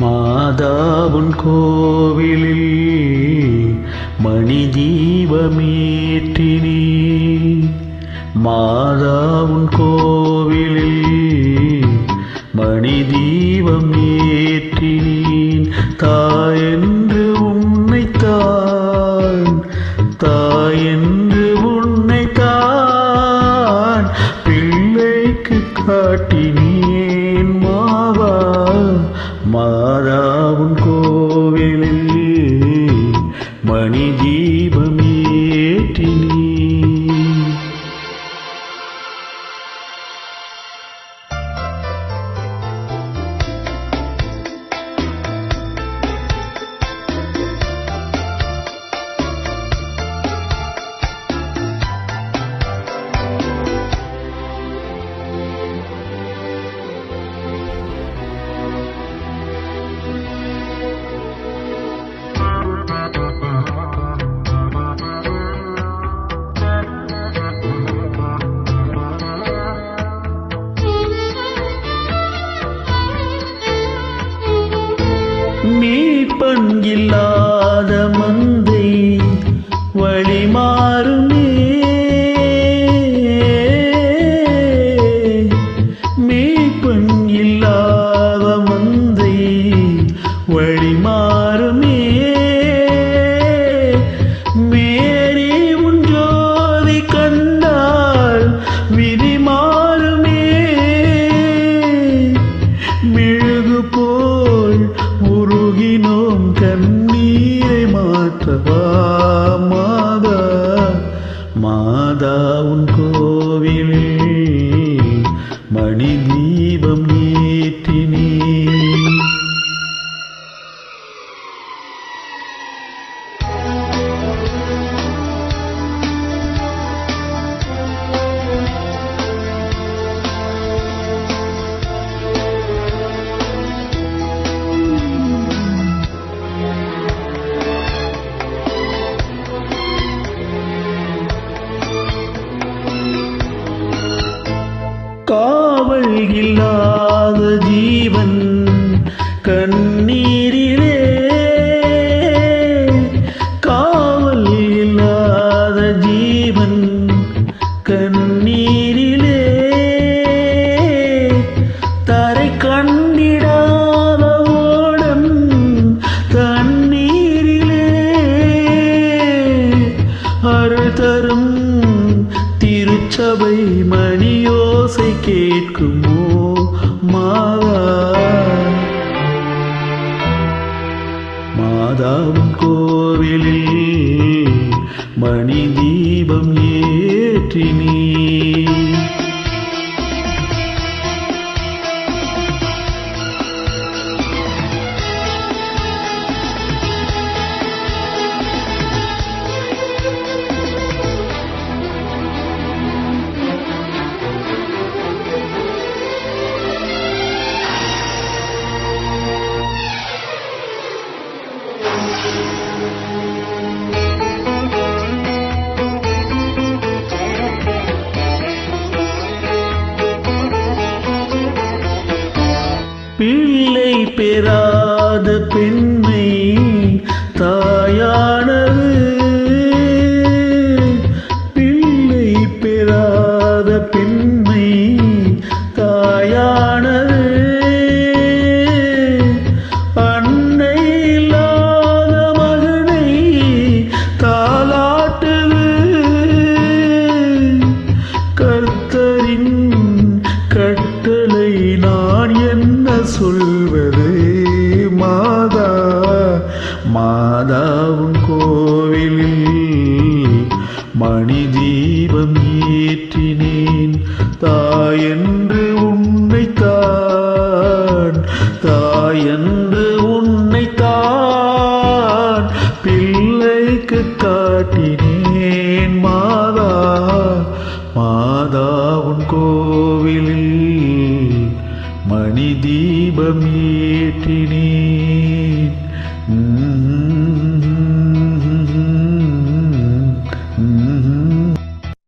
மாதாவுன் கோவிலில் மணி தீபமேற்றினே. மாதாவுன் கோவிலில் மணி தீபம் ஏற்றினேன் தாயென்று உன்னைத்தான் தாயென்று உன் கோவிலில் மணி மீட்பன் மந்தை வழி மாறுமே. மீட்பன் மாற்றவா மாதா? மாதா உன் கோவிலில் மணி தீபம் நீ காவல் ஜீவன் கண்ணீரிலே காவல் இல்லாத ஜீவன் கண்ணீரிலே. தரை கண்டிடாத ஓடம் தண்ணீரிலே அருள் தரும் திருச்சபை மணியோசை கேட்குமோ மாதா? மாதாவும் கோவிலில் மணி தீபம் ஏற்றினீ பெறாத பெண்மை தாயானது. பிள்ளை பெறாத பெண்மை தாயானது. தாயென்று உன்னைத்தான் தாயென்று உன்னைத்தான் பிள்ளைக்கு காட்டினேன் மாதா. மாதா உன் கோவிலில் மணி தீபம் ஏற்றினே